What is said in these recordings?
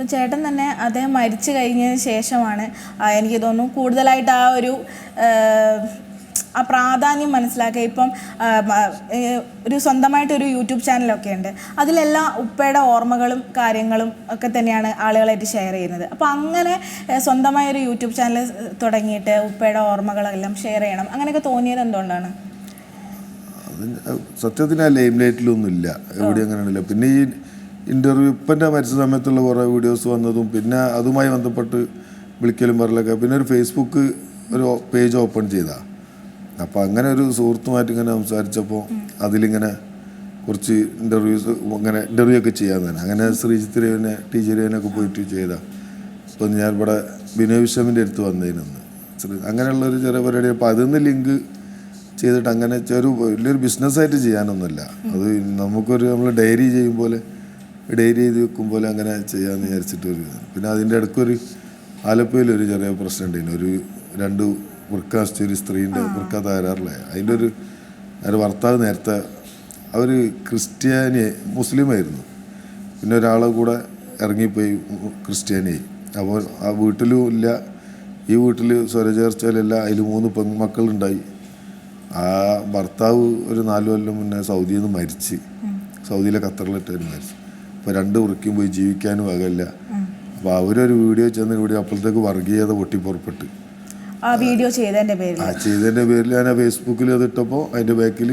ഇപ്പം ചേട്ടൻ തന്നെ അദ്ദേഹം മരിച്ചു കഴിഞ്ഞതിന് ശേഷമാണ് എനിക്ക് തോന്നുന്നു കൂടുതലായിട്ട് ആ ഒരു ആ, പ്രാധാന്യം മനസ്സിലാക്കുക. ഇപ്പം ഒരു സ്വന്തമായിട്ട് ഒരു യൂട്യൂബ് ചാനലൊക്കെ ഉണ്ട്. അതിലെല്ലാം ഉപ്പയുടെ ഓർമ്മകളും കാര്യങ്ങളും ഒക്കെ തന്നെയാണ് ആളുകളായിട്ട് ഷെയർ ചെയ്യുന്നത്. അപ്പോൾ അങ്ങനെ സ്വന്തമായ ഒരു യൂട്യൂബ് ചാനൽ തുടങ്ങിയിട്ട് ഉപ്പയുടെ ഓർമ്മകളെല്ലാം ഷെയർ ചെയ്യണം. അങ്ങനെയൊക്കെ തോന്നിയത് എന്തുകൊണ്ടാണ്? സത്യത്തിന് ആ ലൈം ലൈറ്റിലൊന്നുമില്ല എവിടെ അങ്ങനെയാണല്ലോ. പിന്നെ ഈ ഇന്റർവ്യൂ ഇപ്പന്റെ മരിച്ച സമയത്തുള്ള കുറേ വീഡിയോസ് വന്നതും പിന്നെ അതുമായി ബന്ധപ്പെട്ട് വിളിക്കലും പറയലൊക്കെ പിന്നെ ഒരു ഫേസ്ബുക്ക് ഒരു പേജ് ഓപ്പൺ ചെയ്താ. അപ്പോൾ അങ്ങനെ ഒരു സുഹൃത്തുമായിട്ട് ഇങ്ങനെ സംസാരിച്ചപ്പോൾ അതിലിങ്ങനെ കുറച്ച് ഇന്റർവ്യൂസ് അങ്ങനെ ഇന്റർവ്യൂ ഒക്കെ ചെയ്യാൻ തന്നെ. അങ്ങനെ ശ്രീജിത്ത് രവിനെ ടി ജി രവിനൊക്കെ പോയിട്ട് ചെയ്താ. ഇപ്പം ഞാൻ ഇവിടെ വിനയ് വിശ്വമിന്റെ അടുത്ത് വന്നതിനൊന്ന് അങ്ങനെയുള്ള അങ്ങനെയുള്ളൊരു ചെറിയ പരിപാടി. അപ്പോൾ അതിൽ ലിങ്ക് ചെയ്തിട്ട് അങ്ങനെ ഒരു വലിയൊരു ബിസിനസ്സായിട്ട് ചെയ്യാനൊന്നുമില്ല. അത് നമുക്കൊരു നമ്മൾ ഡയറി ചെയ്യും പോലെ ഡയറി ചെയ്ത് വെക്കും പോലെ അങ്ങനെ ചെയ്യാമെന്ന് വിചാരിച്ചിട്ട് ഒരു. പിന്നെ അതിന്റെ ഇടയ്ക്കൊരു ആലപ്പുഴയിൽ ഒരു ചെറിയ പ്രശ്നം ഉണ്ടായിരുന്നു. ഒരു രണ്ട് വൃക്ക ഒരു സ്ത്രീന്റെ വൃക്ക തകരാറിലായി. അതിന്റെ ഒരു ഒരു ഭർത്താവ് നേരത്തെ അവർ ക്രിസ്ത്യാനി മുസ്ലിമായിരുന്നു. പിന്നെ ഒരാളെ കൂടെ ഇറങ്ങിപ്പോയി ക്രിസ്ത്യാനിയായി. അപ്പോൾ ആ വീട്ടിലും ഇല്ല. ഈ വീട്ടിൽ സ്വരചേർച്ചയിലല്ല അതിൽ മൂന്ന് പെൺമക്കളുണ്ടായി. ആ ഭർത്താവ് ഒരു നാല് കൊല്ലം മുന്നേ സൗദിയിൽ നിന്ന് മരിച്ച്. സൗദിയിലെ ഖത്തറിലിട്ടായിരുന്നു മരിച്ചു അപ്പോൾ രണ്ട് വൃക്കും പോയി ജീവിക്കാനും ആകല്ല. അപ്പോൾ അവരൊരു വീഡിയോ ചെന്ന് വീഡിയോ അപ്പോഴത്തേക്ക് വർഗീയത പൊട്ടിപ്പുറപ്പെട്ട്. ആ വീഡിയോ ചെയ്തതിന്റെ പേരിൽ ആ ചെയ്തതിന്റെ പേരിൽ ഞാൻ ആ ഫേസ്ബുക്കിൽ അത് ഇട്ടപ്പോൾ അതിന്റെ ബാക്കിൽ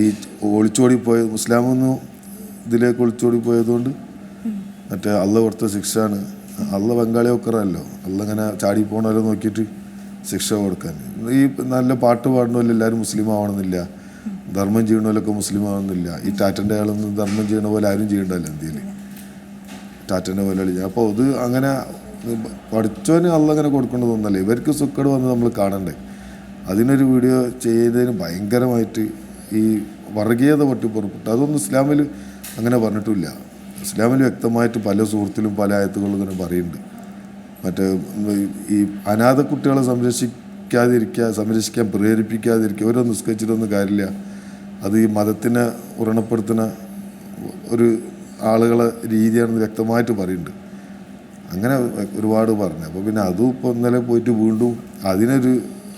ഈ ഒളിച്ചോടി പോയ ഒന്ന് ഇതിലേക്ക് ഒളിച്ചോടി പോയതുകൊണ്ട് മറ്റേ അള്ള കൊടുത്ത ശിക്ഷയാണ്. അള്ള ബംഗാളി ഒക്കറല്ലോ അള്ള ഇങ്ങനെ ചാടി പോണവരെ നോക്കിയിട്ട് ശിക്ഷ കൊടുക്കാൻ. ഈ നല്ല പാട്ട് പാടണമല്ലോ എല്ലാവരും മുസ്ലിം ആവണമെന്നില്ല. ധർമ്മം ചെയ്യണമല്ലൊക്കെ മുസ്ലിം ആവുന്നില്ല ഈ ടാറ്റന്റെ ആളൊന്നും ധർമ്മം ചെയ്യണ പോലെ ആരും ചെയ്യണ്ടല്ലോ ഇന്ത്യയിൽ. ടാറ്റന്റെ പോലെ അളിഞ്ഞ അപ്പോൾ അത് അങ്ങനെ പഠിച്ചവന് അങ്ങനെ കൊടുക്കേണ്ടതൊന്നല്ല ഇവർക്ക് സുക്കട് വന്ന് നമ്മൾ കാണണ്ടേ. അതിനൊരു വീഡിയോ ചെയ്തതിന് ഭയങ്കരമായിട്ട് ഈ വർഗീയത പൊട്ടിപ്പുറപ്പെട്ടു അതൊന്നും ഇസ്ലാമിൽ അങ്ങനെ പറഞ്ഞിട്ടില്ല. ഇസ്ലാമിൽ വ്യക്തമായിട്ട് പല സുഹൃത്തിലും പല ആയത്തുകളിലും ഇങ്ങനെ പറയുന്നുണ്ട്. മറ്റേ ഈ അനാഥ കുട്ടികളെ സംരക്ഷിക്കാതിരിക്കുക സംരക്ഷിക്കാൻ പ്രേരിപ്പിക്കാതിരിക്കുക ഓരോ നിസ്കരിച്ചിട്ടൊന്നും കാര്യമില്ല. അത് ഈ മതത്തിനെ വ്രണപ്പെടുത്തുന്ന ഒരു ആളുകളെ രീതിയാണെന്ന് വ്യക്തമായിട്ട് പറയുന്നുണ്ട്. അങ്ങനെ ഒരുപാട് പറഞ്ഞു. അപ്പോൾ പിന്നെ അതും ഇപ്പോൾ ഇന്നലെ പോയിട്ട് വീണ്ടും അതിനൊരു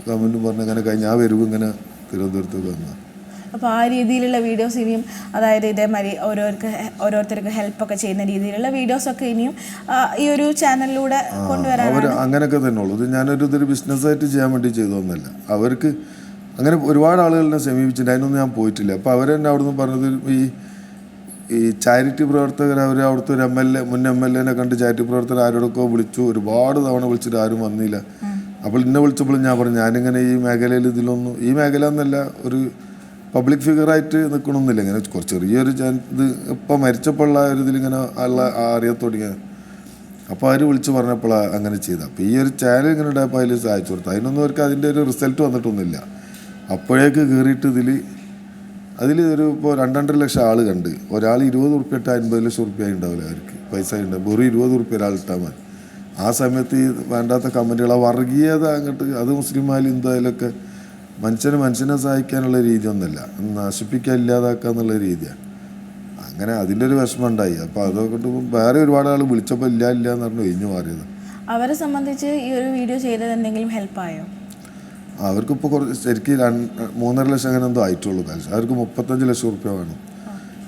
കമന്റും പറഞ്ഞു. അങ്ങനെ കഴിഞ്ഞ ആ വരവ് ഇങ്ങനെ തിരുവനന്തപുരത്തേക്ക് വന്നു. അപ്പോൾ ആ രീതിയിലുള്ള വീഡിയോസ് ഇനിയും അതായത് ഇതേമാതിരി ഓരോർക്ക് ഓരോരുത്തർക്ക് ഹെൽപ്പൊക്കെ ചെയ്യുന്ന രീതിയിലുള്ള വീഡിയോസൊക്കെ ഇനിയും ഈ ഒരു ചാനലിലൂടെ കൊണ്ടുവരാൻ അവർ അങ്ങനെയൊക്കെ തന്നെ ഉള്ളൂ. ഇത് ഞാനൊരു ഇതൊരു ബിസിനസ്സായിട്ട് ചെയ്യാൻ വേണ്ടി ചെയ്തതൊന്നുമല്ല അവർക്ക് അങ്ങനെ ഒരുപാട് ആളുകളെ സമീപിച്ചിട്ടുണ്ട്. അതിനൊന്നും ഞാൻ പോയിട്ടില്ല. അപ്പോൾ അവരെന്നെ അവിടുന്ന് പറഞ്ഞത് ഈ ഈ ചാരിറ്റി പ്രവർത്തകർ അവർ അവിടുത്തെ ഒരു എം എൽ എ മുൻ എം എൽ എനെ കണ്ട് ചാരിറ്റി പ്രവർത്തകർ ആരോടൊക്കെ വിളിച്ചു. ഒരുപാട് തവണ വിളിച്ചിട്ട് ആരും വന്നില്ല. അപ്പോൾ എന്നെ വിളിച്ചപ്പോൾ ഞാൻ പറഞ്ഞു ഞാനിങ്ങനെ ഈ മേഖലയിൽ ഇതിലൊന്നും ഈ മേഖല എന്നല്ല ഒരു പബ്ലിക് ഫിഗറായിട്ട് നിൽക്കണമെന്നില്ല ഇങ്ങനെ കുറച്ച് ചെറിയൊരു ഇത് ഇപ്പം മരിച്ചപ്പോഴുള്ള ഒരു ഇതിലിങ്ങനെ ഉള്ള അറിയത്തോടിങ്ങനെ അപ്പോൾ അവർ വിളിച്ച് പറഞ്ഞപ്പോഴാണ് അങ്ങനെ ചെയ്തത്. അപ്പോൾ ഈ ഒരു ചാനൽ ഇങ്ങനെ ഉണ്ടായപ്പോൾ അതിൽ സഹായിച്ചു കൊടുത്തു അതിനൊന്നും അവർക്ക് അതിന്റെ ഒരു റിസൾട്ട് വന്നിട്ടൊന്നുമില്ല. അപ്പോഴേക്ക് കയറിയിട്ട് ഇതിൽ അതിൽ ഒരു ഇപ്പോൾ രണ്ടര ലക്ഷം ആൾ കണ്ട്. ഒരാൾ ഇരുപത് ഉറുപ്പ്യ ഇട്ടാൽ അൻപത് ലക്ഷം ഉറുപ്പ്യ ഉണ്ടാവില്ല അവർക്ക് പൈസ ഉണ്ടാവും വെറും ഇരുപത് ഉറുപ്പ്യ ഒരാൾ ഇട്ടാൽ മതി. ആ സമയത്ത് ഈ വേണ്ടാത്ത കമന്റുകൾ ആ വർഗീയത അങ്ങോട്ട് അത് മുസ്ലിം ആയാലും ഹിന്ദു ആയാലൊക്കെ മനുഷ്യനെ മനുഷ്യനെ സഹായിക്കാനുള്ള രീതിയൊന്നുമല്ല നശിപ്പിക്കാൻ ഇല്ലാതാക്കുക എന്നുള്ള രീതിയാണ് അങ്ങനെ അതിന്റെ ഒരു വിഷമം ഉണ്ടായി. അപ്പോൾ അതൊക്കെ വേറെ ഒരുപാട് ആൾ വിളിച്ചപ്പോൾ ഇല്ല ഇല്ല എന്ന് പറഞ്ഞു ഒഴിഞ്ഞു മാറിയത്. അവരെ സംബന്ധിച്ച് ഈ ഒരു വീഡിയോ ചെയ്തത് എന്തെങ്കിലും ഹെൽപ്പായോ അവർക്കിപ്പോൾ കുറച്ച് ശരിക്കും രണ്ട് മൂന്നര ലക്ഷം അങ്ങനെ എന്തോ ആയിട്ടുള്ളൂ കാശ് അവർക്ക് മുപ്പത്തഞ്ച് ലക്ഷം റുപ്യ വേണം.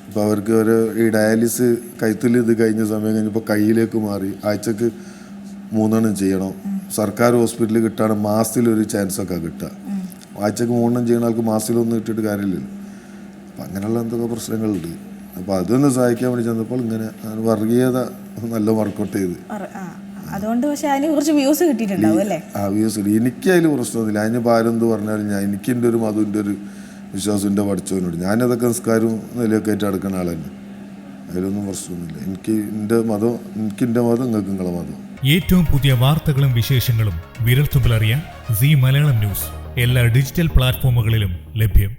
ഇപ്പം അവർക്ക് ഒരു ഈ ഡയാലിസ് കൈത്തിൽ ഇത് കഴിഞ്ഞ സമയം കഴിഞ്ഞപ്പോൾ കയ്യിലേക്ക് മാറി. ആഴ്ചക്ക് മൂന്നെണ്ണം ചെയ്യണം. സർക്കാർ ഹോസ്പിറ്റലിൽ കിട്ടാണ് മാസത്തിലൊരു ചാൻസ് ഒക്കെ കിട്ടുക. ആഴ്ചക്ക് മൂന്നെണ്ണം ചെയ്യുന്ന ആൾക്ക് മാസത്തിലൊന്നും കിട്ടിയിട്ട് കാര്യമില്ലല്ലോ അപ്പം അങ്ങനെയുള്ള എന്തൊക്കെ പ്രശ്നങ്ങളുണ്ട്? അപ്പോൾ അതൊന്ന് സഹായിക്കാൻ വേണ്ടി ചെന്നപ്പോൾ ഇങ്ങനെ വർഗീയത നല്ല വർക്കൗട്ട് ചെയ്ത്. അതുകൊണ്ട് പക്ഷെ അതിന് കുറച്ച് വ്യൂസ് കിട്ടിയിട്ടുണ്ടാവും അല്ലേ? ആ വ്യൂസ് എനിക്ക് അതിൽ പ്രശ്നമൊന്നുമില്ല അതിന് ആരെന്ത് പറഞ്ഞാലും ഞാൻ എനിക്ക് എന്റെ ഒരു മധുവിന്റെ ഒരു വിശ്വാസം എന്റെ പഠിച്ചവനോട് ഞാനതൊക്കെ നിസ്കാരവും നിലയൊക്കെ ആയിട്ട് അടക്കുന്ന തന്നെ. അതിലൊന്നും പ്രശ്നമൊന്നുമില്ല. എനിക്ക് എന്റെ മതം എനിക്ക് എന്റെ മതം നിങ്ങൾക്ക് നിങ്ങളെ മതം ഏറ്റവും പുതിയ വാർത്തകളും വിശേഷങ്ങളും വിരൽത്തുമ്പിലറിയാൻ സി മലയാളം ന്യൂസ്. എല്ലാ ഡിജിറ്റൽ പ്ലാറ്റ്ഫോമുകളിലും ലഭ്യം.